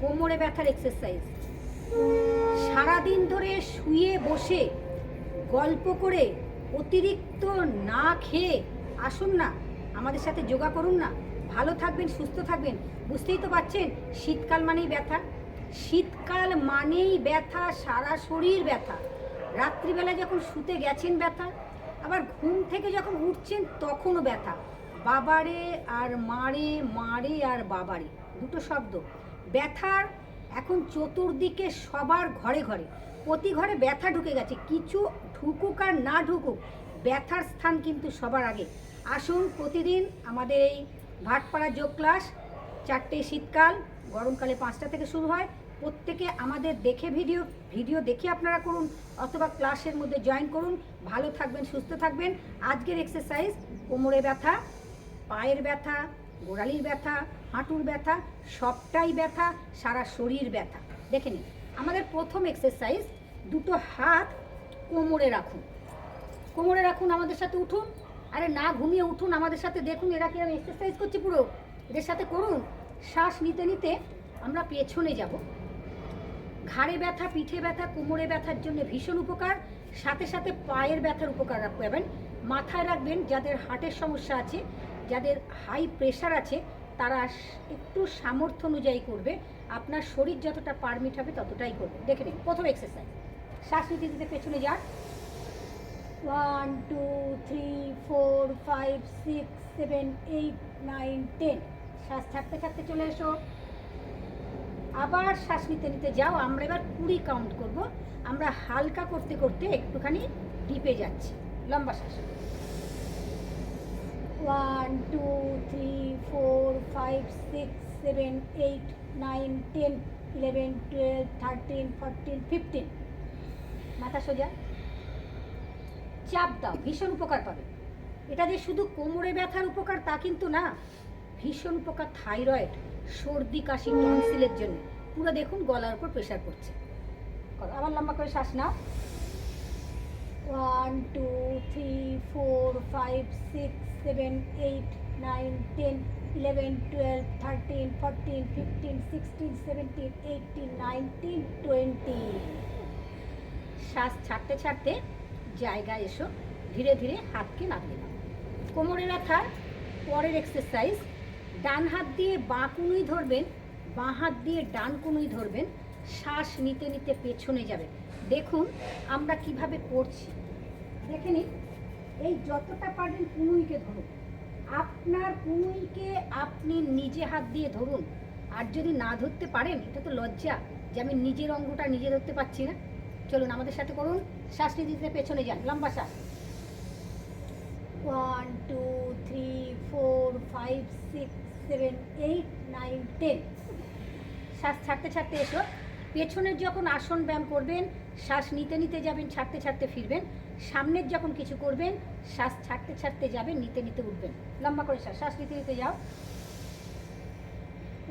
কোমরে ব্যথার এক্সারসাইজ সারাদিন ধরে শুয়ে বসে গল্প করে অতিরিক্ত না খেয়ে আসুন না, আমাদের সাথে যোগা করুন না। ভালো থাকবেন, সুস্থ থাকবেন। বুঝতেই তো পারছেন শীতকাল মানেই ব্যথা। শীতকাল মানেই ব্যথা, সারা শরীর ব্যথা। রাত্রিবেলা যখন শুতে গেছেন ব্যথা, আবার ঘুম থেকে যখন উঠছেন তখনও ব্যথা। বাবারে আর মারে মারে আর বাবারে, দুটো শব্দ। ব্যথার এখন চতুর্দিকে সবার ঘরে ঘরে। প্রতি ঘরে ব্যথা ঢুকে গেছে। কিছু ঢুকুক আর না ঢুকুক, ব্যথার স্থান কিন্তু সবার আগে। আসুন প্রতিদিন আমাদের এই ভাটপাড়া যোগ ক্লাস চারটে শীতকাল, গরমকালে পাঁচটা থেকে শুরু হয়। প্রত্যেকে আমাদের দেখে ভিডিও ভিডিও দেখে আপনারা করুন, অথবা ক্লাসের মধ্যে জয়েন করুন। ভালো থাকবেন, সুস্থ থাকবেন। আজকের এক্সারসাইজ কোমরে ব্যথা, পায়ের ব্যথা, গোড়ালির ব্যথা হাঁটুর ব্যথা, সবটাই ব্যথা, সারা শরীর ব্যথা। দেখে নিন, আমাদের প্রথম এক্সারসাইজ দুটো হাত কোমরে রাখুন। কোমরে রাখুন আমাদের সাথে, উঠুন। আরে না ঘুমিয়ে উঠুন আমাদের সাথে, দেখুন এরা কি এক্সারসাইজ করছে পুরো। এদের সাথে করুন। শ্বাস নিতে নিতে আমরা পেছনে যাব। ঘাড়ে ব্যথা, পিঠে ব্যথা, কোমরে ব্যথার জন্য ভীষণ উপকার। সাথে সাথে পায়ের ব্যথার উপকার রাখবেন। মাথায় রাখবেন, যাদের হার্টের সমস্যা আছে, যাদের হাই প্রেশার আছে তারা একটু সামর্থ্য অনুযায়ী করবে। আপনার শরীর যতটা পারমিট হবে ততটাই করবে। দেখে নিন, প্রথম এক্সারসাইজ শ্বাস নিতে নিতে পেছনে যান one two three four five six seven eight nine ten শ্বাস ছাড়তে ছাড়তে চলে এসো। আবার শ্বাস নিতে নিতে যাও। আমরা এবার কুড়ি কাউন্ট করব। আমরা হালকা করতে করতে একটুখানি ডিপে যাচ্ছি। লম্বা শ্বাস। One two three four five six seven eight nine ten eleven twelve thirteen fourteen fifteen মাথা সোজা। চাপ দাও, ভীষণ উপকার পাবে। এটা যে শুধু কোমরে ব্যথার উপকার, তা কিন্তু না। ভীষণ উপকার থাইরয়েড, সর্দি, কাশি, টনসিলের জন্য। পুরো দেখুন, গলার উপর প্রেশার পড়ছে। আবার লম্বা করে শ্বাস নাও। One two three four five six seven eight nine ten eleven twelve thirteen fourteen fifteen sixteen seventeen eighteen nineteen twenty শ্বাস ছাড়তে ছাড়তে জায়গায় এসো, ধীরে ধীরে হাতকে নামিয়ে নাও। কোমরে ব্যথার পরের এক্সারসাইজ ডান হাত দিয়ে বাঁ কুনুই ধরবেন, বাঁ হাত দিয়ে ডান কুনুই ধরবেন, শ্বাস নিতে নিতে পেছনে যাবেন। দেখুন আমরা কীভাবে করছি দেখে নিন, এই যতটা পারবেন কুনুইকে ধরুন। আপনার কুনুইকে আপনি নিজে হাত দিয়ে ধরুন। আর যদি না ধরতে পারেন, এটা তো লজ্জা যে আমি নিজের অঙ্গটা নিজে ধরতে পারছি না। চলুন আমাদের সাথে করুন। শ্বাস নিতে পেছনে যান, লম্বা শ্বাস। One two three four five six seven eight nine ten শ্বাস ছাড়তে ছাড়তে এসো। পেছনের যখন আসন ব্যায়াম করবেন শ্বাস নিতে নিতে যাবেন, ছাড়তে ছাড়তে ফিরবেন। সামনের যখন কিছু করবেন, শ্বাস ছাড়তে ছাড়তে যাবেন, নিতে নিতে উঠবেন। লম্বা করে শ্বাস শ্বাস নিতে নিতে যাও।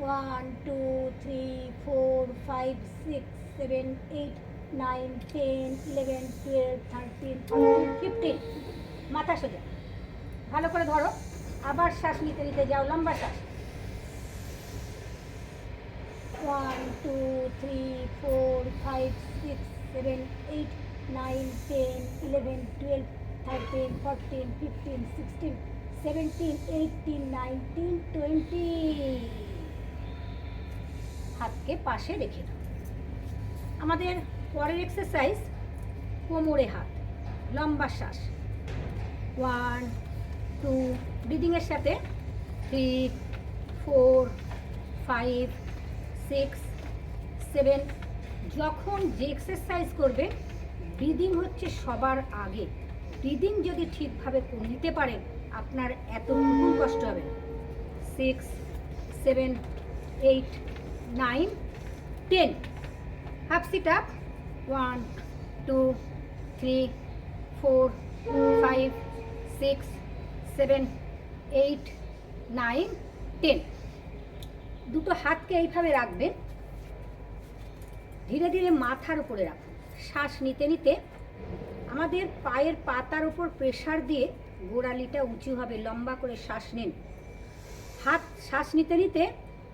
One two three four five six seven eight nine ten eleven twelve thirteen fifteen মাথা সোজা। ভালো করে ধরো। আবার শ্বাস নিতে নিতে যাও, লম্বা শ্বাস। One two three four five six seven eight nine ten eleven twelve thirteen fourteen fifteen sixteen seventeen eighteen nineteen twenty হাতকে পাশে রেখে দাও। আমাদের পরের এক্সারসাইজ কোমরে হাত, লম্বা শ্বাস। ওয়ান টু ব্রিদিংয়ের সাথে three four five six seven যখন যে এক্সারসাইজ করবে ব্রিদিং হচ্ছে সবার আগে। ব্রিদিং যদি ঠিকভাবে নিতে পারেন আপনার এতটুকু কষ্ট হবে। Six seven eight nine ten half sit up one two three four five six seven eight nine ten দুটো হাতকে এইভাবে রাখবেন। ধীরে ধীরে মাথার উপরে রাখুন শ্বাস নিতে নিতে আমাদের পায়ের পাতার উপর প্রেসার দিয়ে গোড়ালিটা উঁচু হবে, লম্বা করে শ্বাস নিন। হাত, শ্বাস নিতে নিতে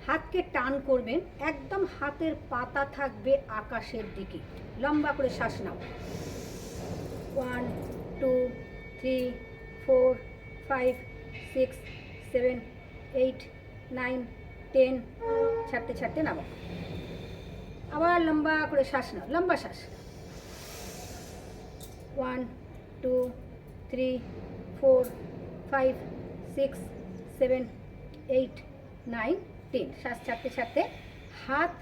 হাতকে টান করবেন, একদম হাতের পাতা থাকবে আকাশের দিকে। লম্বা করে শ্বাস নাও। One, two, three, four, five, six, seven, eight, nine, ten, ছাড়তে ছাড়তে নামো আবার লম্বা করে শ্বাস নাও, লম্বা শ্বাস। One two three four five six seven eight nine ten শ্বাস ছাড়তে ছাড়তে হাত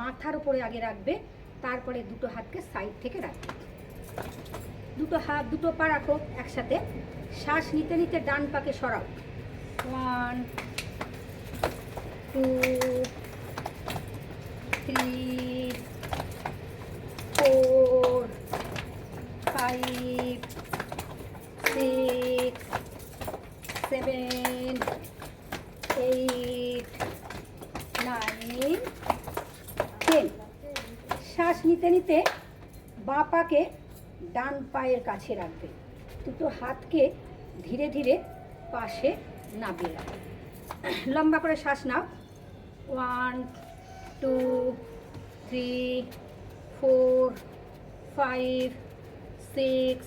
মাথার উপরে আগে রাখবে, তারপরে দুটো হাতকে সাইড থেকে রাখবে। দুটো হাত, দুটো পা রাখো একসাথে। শ্বাস নিতে নিতে ডান পাকে সরাও। One two three four five six seven eight nine ten শ্বাস নিতে নিতে বাঁ পাকে ডান পায়ের কাছে রাখবে। দুটো হাতকে ধীরে ধীরে পাশে নামিয়ে রাখবে। লম্বা করে শ্বাস নাও। One two, three, four, five, six,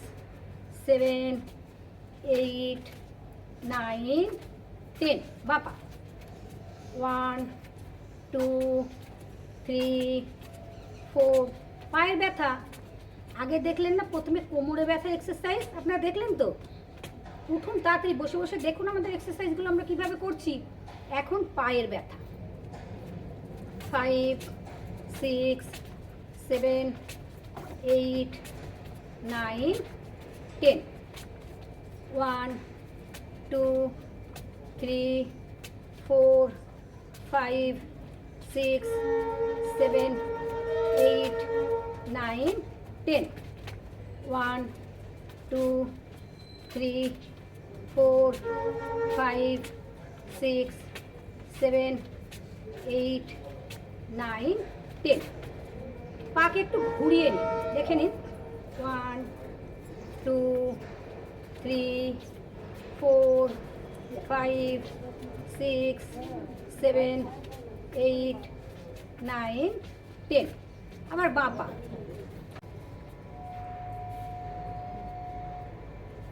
seven, eight, nine, ten. বাপা ওয়ান, টু, থ্রি, ফোর। পায়ের ব্যথা। আগে দেখলেন না, প্রথমে কোমরে ব্যথা এক্সারসাইজ আপনারা দেখলেন তো? উঠুন, তাড়াতাড়ি বসে বসে দেখুন আমাদের এক্সারসাইজগুলো আমরা কীভাবে করছি। এখন পায়ের ব্যথা। Five six seven eight nine ten one two three four five six seven eight nine ten one two three four five six seven eight nine ten পাকে একটু ঘুরিয়ে নিন দেখে নিন one two three four five six seven eight nine ten আমার বাপা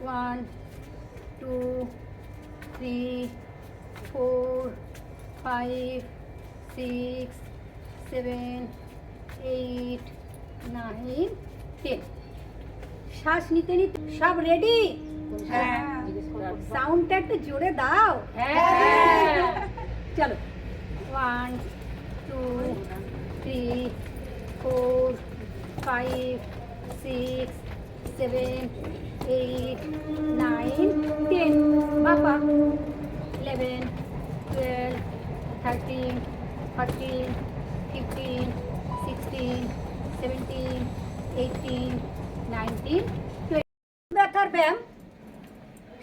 one two three four five six seven eight nine ten শ্বাস নিতে নিতে সব রেডি হ্যাঁ। সাউন্ডটা একটু জোরে দাও। হ্যাঁ। চলো। One two three four five six seven eight nine ten বাবা। Eleven twelve thirteen fourteen fifteen sixteen seventeen eighteen nineteen ব্যথার ব্যায়াম,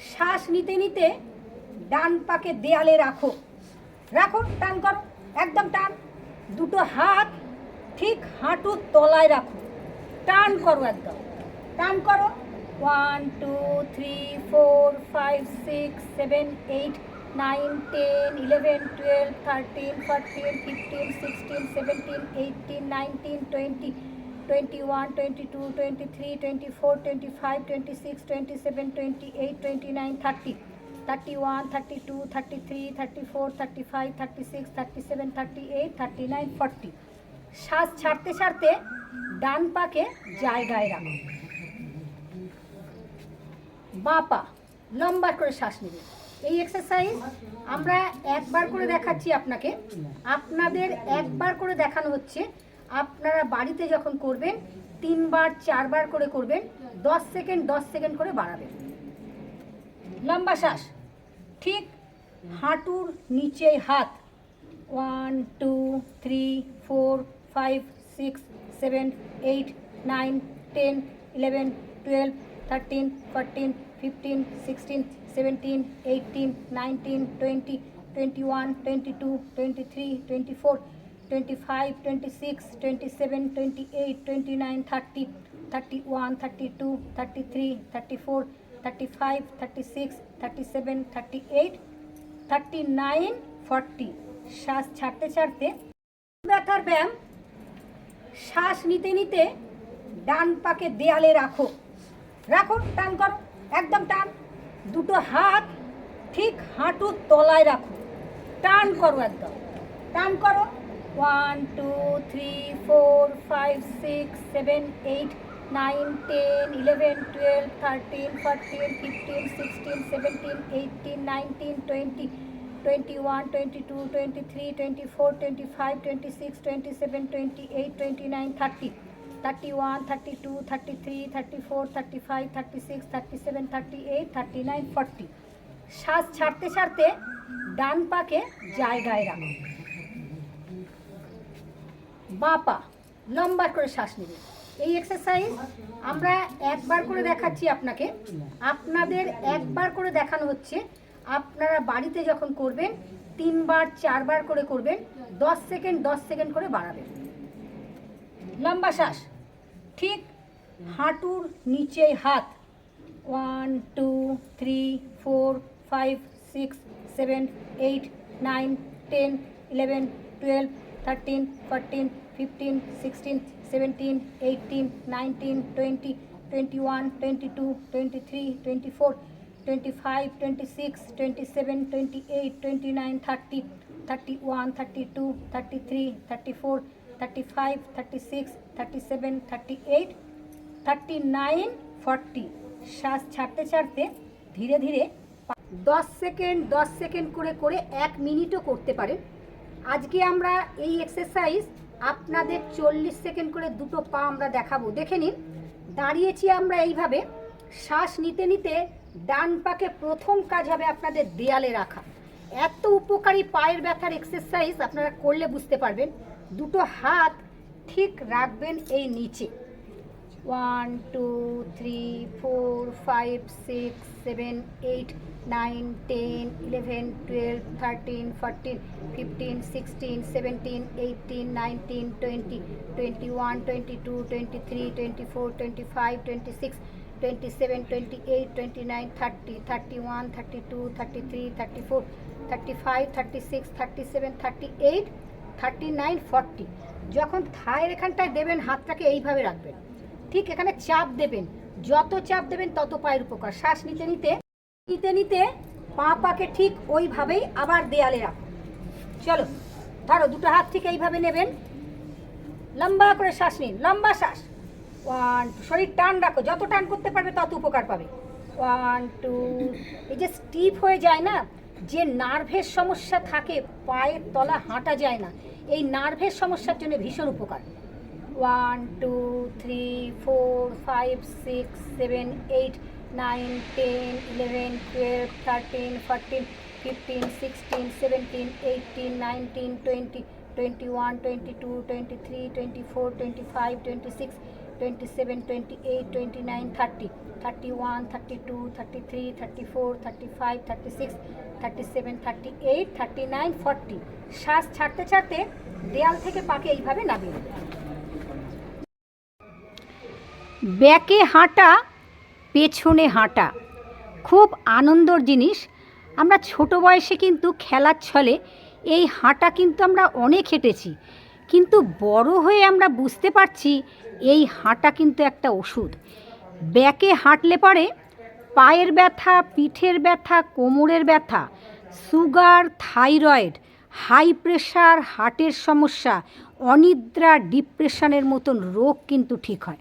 শ্বাস নিতে নিতে ডান পাকে দেয়ালে রাখো। রাখো, টান করো, একদম টান। দুটো হাত ঠিক হাঁটুর তলায় রাখো। টান করো একদম। টান করো। One two three four five six seven eight nine, ten, eleven, twelve, thirteen, fourteen, fifteen, sixteen, seventeen eighteen nineteen, twenty twenty one, twenty two, twenty three, twenty four, twenty five, twenty six, twenty seven, twenty eight, twenty nine, thirty thirty one, thirty two, thirty three, thirty four, thirty five, thirty six, thirty seven, thirty eight, thirty nine, forty. শ্বাস ছাড়তে ছাড়তে ডান পাকে জায়গায় রাখো। বাঁ পা লম্বা করে শ্বাস নেবে। এই এক্সারসাইজ আমরা একবার করে দেখাচ্ছি আপনাকে। আপনাদের একবার করে দেখানো হচ্ছে। আপনারা বাড়িতে যখন করবেন, তিনবার, চারবার করে করবেন, দশ সেকেন্ড দশ সেকেন্ড করে বাড়াবেন। লম্বা শ্বাস। ঠিক হাঁটুর নিচে হাত। One two three four five six seven eight nine ten eleven twelve thirteen fourteen fifteen sixteen seventeen eighteen nineteen twenty twenty one twenty two twenty three twenty four twenty five twenty six twenty seven twenty eight twenty nine thirty thirty one thirty two thirty three thirty four thirty five thirty six thirty seven thirty eight thirty nine শ্বাস ছাড়তে ছাড়তে ব্যথার ব্যায়াম। শ্বাস নিতে নিতে ডান পাকে দেয়ালে রাখো। রাখো, টান করো, একদম টান। দুটো হাত ঠিক হাঁটুর তলায় রাখো। টান করো একদম। টান করো। One two three four five six seven eight nine ten eleven twelve thirteen fourteen fifteen sixteen seventeen eighteen nineteen twenty twenty one twenty two twenty three twenty four twenty five twenty six twenty seven twenty eight twenty nine thirty thirty one thirty two thirty three thirty four thirty five thirty six thirty seven thirty eight thirty nine forty শ্বাস ছাড়তে ছাড়তে ডান পাকে জায়গায় রাখো। বাঁ পা, লম্বা করে শ্বাস নেবে। এই এক্সারসাইজ আমরা একবার করে দেখাচ্ছি আপনাকে। আপনাদের একবার করে দেখানো হচ্ছে। আপনারা বাড়িতে যখন করবেন, তিনবার, চারবার করে করবেন, দশ সেকেন্ড দশ সেকেন্ড করে বাড়াবেন। লম্বা শ্বাস। ঠিক হাঁটুর নিচে হাত। One two three four five six seven eight nine ten eleven twelve thirteen fourteen fifteen sixteen seventeen eighteen nineteen twenty twenty one twenty two twenty three twenty four twenty five twenty six twenty seven twenty eight twenty nine thirty thirty one thirty two thirty three thirty four thirty five thirty six thirty seven thirty eight thirty nine forty শ্বাস ছাড়তে ছাড়তে ধীরে ধীরে দশ second দশ second করে করে এক মিনিটও করতে পারেন। আজকে আমরা এই এক্সারসাইজ আপনাদের চল্লিশ সেকেন্ড করে দুটো পা আমরা দেখাবো। দেখে নিন, দাঁড়িয়েছি আমরা এইভাবে। শ্বাস নিতে নিতে ডান পাকে প্রথম কাজ হবে আপনাদের দেয়ালে রাখা। এত উপকারী পায়ের ব্যথার এক্সারসাইজ আপনারা করলে বুঝতে পারবেন। দুটো হাত ঠিক রাখবেন এই নিচে। One two three four five six seven eight nine ten eleven twelve thirteen fourteen fifteen sixteen seventeen eighteen nineteen twenty twenty one twenty two twenty three twenty four twenty five twenty six twenty seven twenty eight twenty nine thirty thirty one thirty two thirty three thirty four thirty five thirty six thirty seven thirty eight thirty nine forty যখন থায়ের এখানটায় দেবেন, হাতটাকে এইভাবে রাখবেন। ঠিক এখানে চাপ দেবেন। যত চাপ দেবেন, তত পায়ের উপকার। শ্বাস নিতে নিতে নিতে নিতে পা পাকে ঠিক ওইভাবেই আবার দেয়ালে রাখো চলো, ধরো দুটো হাত ঠিক এইভাবে নেবেন। লম্বা করে শ্বাস নিন। লম্বা শ্বাস। ওয়ান শরীর টান রাখো। যত টান করতে পারবে, তত উপকার পাবে। ওয়ান টু এই যে স্টিফ হয়ে যায় না যে নার্ভের সমস্যা থাকে, পায়ের তলা হাঁটা যায় না। এই নার্ভের সমস্যার জন্য ভীষণ উপকার। One two three four five six seven eight nine ten eleven twelve thirteen fourteen fifteen sixteen seventeen eighteen nineteen twenty twenty one twenty two twenty three twenty four twenty five twenty six twenty seven twenty eight twenty nine thirty thirty one thirty two thirty three thirty four thirty five thirty six thirty seven thirty eight thirty nine forty শ্বাস ছাড়তে ছাড়তে দেয়াল থেকে পাকে এইভাবে নামিয়ে ব্যাকে হাঁটা, পেছনে হাঁটা, খুব আনন্দর জিনিস। আমরা ছোট বয়সে কিন্তু খেলার ছলে এই হাঁটা কিন্তু আমরা অনেক হেঁটেছি। কিন্তু বড় হয়ে আমরা বুঝতে পারছি এই হাঁটা কিন্তু একটা ওষুধ। ব্যাকে হাঁটলে পরে পায়ের ব্যথা, পিঠের ব্যথা, কোমরের ব্যথা, সুগার, থাইরয়েড, হাই প্রেশার, হার্টের সমস্যা, অনিদ্রা, ডিপ্রেশনের মতন রোগ কিন্তু ঠিক হয়।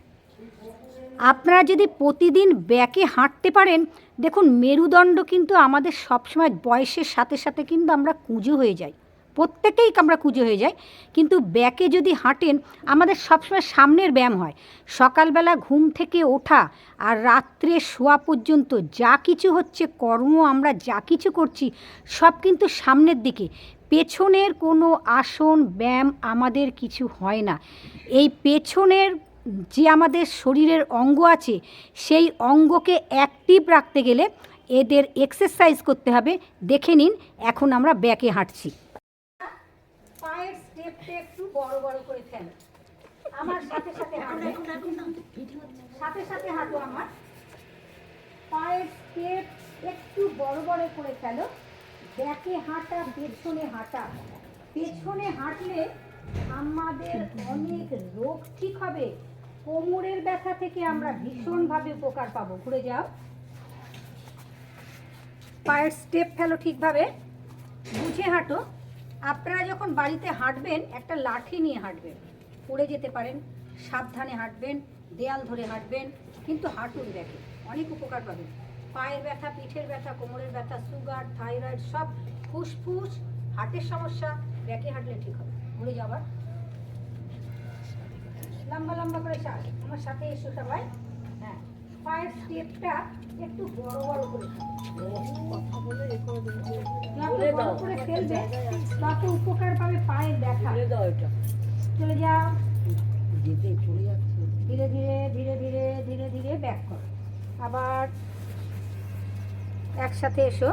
আপনারা যদি প্রতিদিন ব্যাকে হাঁটতে পারেন, দেখুন মেরুদণ্ড কিন্তু আমাদের সবসময় বয়সের সাথে সাথে কিন্তু আমরা কুঁজো হয়ে যাই। প্রত্যেকেই আমরা কুঁজো হয়ে যাই কিন্তু ব্যাকে যদি হাঁটেন, আমাদের সবসময় সামনের ব্যায়াম হয়। সকালবেলা ঘুম থেকে ওঠা আর রাত্রে শোয়া পর্যন্ত যা কিছু হচ্ছে, কর্ম আমরা যা কিছু করছি, সব কিন্তু সামনের দিকে। পেছনের কোনো আসন, ব্যায়াম আমাদের কিছু হয় না। এই পেছনের যে আমাদের শরীরের অঙ্গ আছে, সেই অঙ্গকে অ্যাক্টিভ রাখতে গেলে এদের এক্সারসাইজ করতে হবে। দেখে নিন, এখন আমরা ব্যাকে হাঁটছি। বড় বড় করে ফেলো। আমার সাথে সাথে সাথে সাথে হাঁটো আমার। পায়ের স্টেপ একটু বড় বড় করে ফেলো। ব্যাকে হাঁটা, পেছনে হাঁটা। পেছনে হাঁটলে আমাদের অনেক রোগ ঠিক হবে। কোমরের ব্যথা থেকে আমরা ভীষণভাবে উপকার পাবো। ঘুরে যাও। পায়ের স্টেপ ফেলো ঠিকভাবে। বুঝে হাঁটো। আপনারা যখন বাড়িতে হাঁটবেন একটা লাঠি নিয়ে হাঁটবেন। পড়ে যেতে পারেন সাবধানে হাঁটবেন দেয়াল ধরে হাঁটবেন কিন্তু হাঁটুন দেখে। অনেক উপকার পাবেন। পায়ের ব্যথা পিঠের ব্যথা কোমরের ব্যথা সুগার থাইরয়েড সব ফুসফুস হার্টের সমস্যা ব্যাকে হাঁটলে ঠিক হবে। ঘুরে যাবার লম্বা লম্বা করে শ্বাস আমার সাথে এসো সবাই। হ্যাঁ পায়ের স্টেপটা একটু বড় বড় করে করে ফেলবে। তত উপকার পাবে পায়ের ব্যথা। চলে যাও। ধীরে ধীরে ধীরে ধীরে ধীরে ধীরে ব্যাক করো। আবার একসাথে এসো।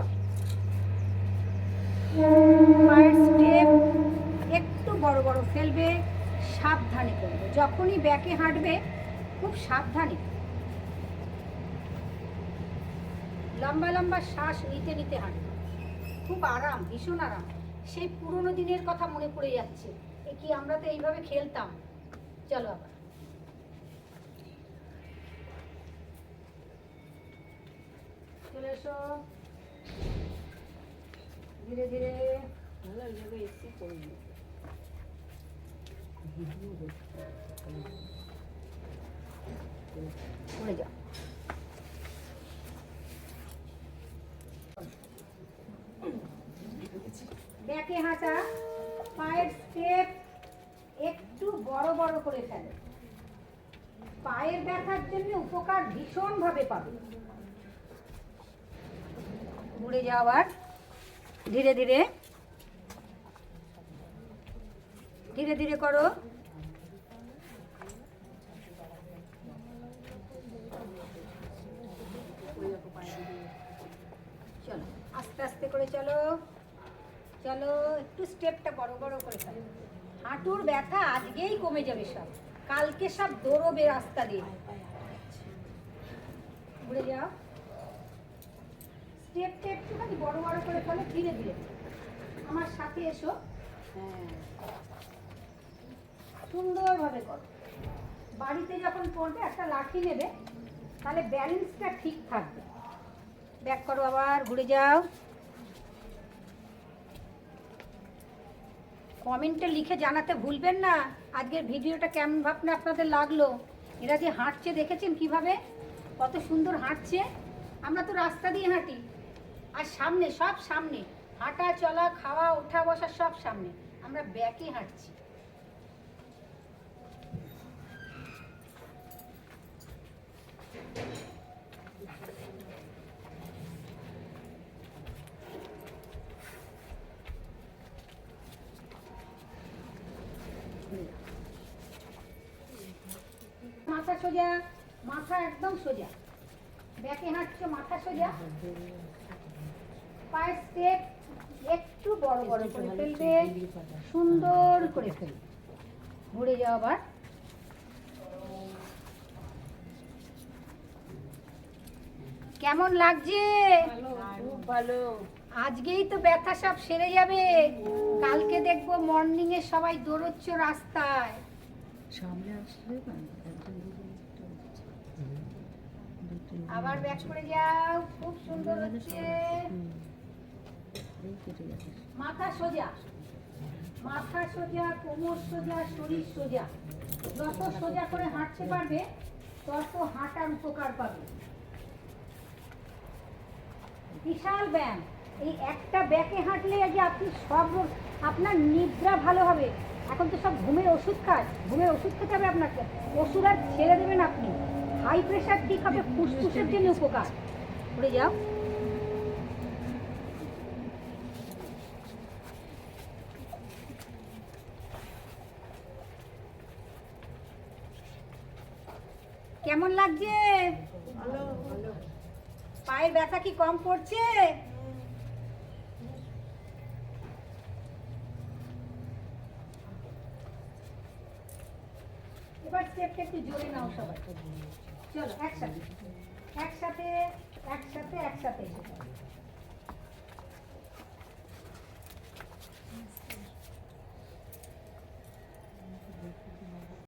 পায়ের স্টেপ একটু বড় বড় ফেলবে সাবধানে করবে। যখনই ব্যাকে হাঁটবে খুব সাবধানে। লম্বা লম্বা শ্বাস নিতে নিতে হাঁটবে। খুব আরাম ভীষণ আরাম। সেই পুরোনো দিনের কথা মনে পড়ে যাচ্ছে। এ কি আমরা তো এইভাবে খেলতাম? চলো আবার। চলে এসো। ধীরে ধীরে। পড়ে যাও। ব্যাকে হাঁটা, পায়ের স্টেপ একটু বড় বড় করে ফেলে। পায়ের ব্যথার জন্য উপকার ভীষণভাবে পাবে। ঘুরে যাওয়ার ধীরে ধীরে। ধীরে ধীরে করো। চলো, আস্তে আস্তে করে চলো। চলো, একটু স্টেপটা বড় বড় করে ফেলো। হাঁটুর ব্যথা আজকেই কমে যাবে সব। কালকে সব দৌড়বে রাস্তা দিয়ে। ঘুরে যাও। স্টেপটা একটুখানি বড় বড় করে ফেলো, ধীরে ধীরে। আমার সাথে এসো। সুন্দরভাবে করো। বাড়িতে যখন পড়বে, একটা লাঠি নেবে, তাহলে ব্যালেন্সটা ঠিক থাকবে। ব্যাক করো আবার, ঘুরে যাও। কমেন্টে লিখে জানাতে ভুলবেন না। আজকের ভিডিওটা কেমন ভাবনা আপনাদের লাগল? এরা যে হাঁটছে, দেখেছেন কীভাবে? কত সুন্দর হাঁটছে। আমরা তো রাস্তা দিয়ে হাঁটি। আর সামনে, সব সামনে। হাঁটা, চলা, খাওয়া, ওঠা, বসা, সব সামনে। আমরা ব্যাকে হাঁটছি। মাথা সোজা মাথা একদম সোজা। ব্যাকে হাঁটছো মাথা সোজা। পায়ের স্টেপ একটু বড় বড় করে ফেলবে সুন্দর করে ফেলবে। ঘুরে যাও আবার। কেমন লাগছে? খুব ভালো। আজকেই তো ব্যথা সব সেরে যাবে। কালকে দেখব মর্নিং এ সবাই দৌড়চ্ছ রাস্তায়। সামনে আবার ব্যাক করে যাও, খুব সুন্দর হচ্ছে। মাথা সোজা মাথা সোজা, কোমর সোজা, শরীর সোজা। যত সোজা করে হাঁটতে পারবে, তত হাঁটার উপকার পাবে। বিশাল ব্যায়াম। এই একটা ব্যাকে হাঁটলে যে আপনি সব আপনার নিদ্রা ভালো হবে। এখন তো সব ঘুমের ওষুধ খায়। ঘুমের ওষুধ খেতে হবে আপনাকে। ওষুধ আর ছেড়ে দেবেন আপনি। হাই প্রেশার ঠিক হবে ফুসফুসের জন্য উপকার। ঘুরে যাও। কেমন লাগছে? ভালো ভালো। পায়ের ব্যথা কি কম পড়ছে এবার স্টেপটা একটু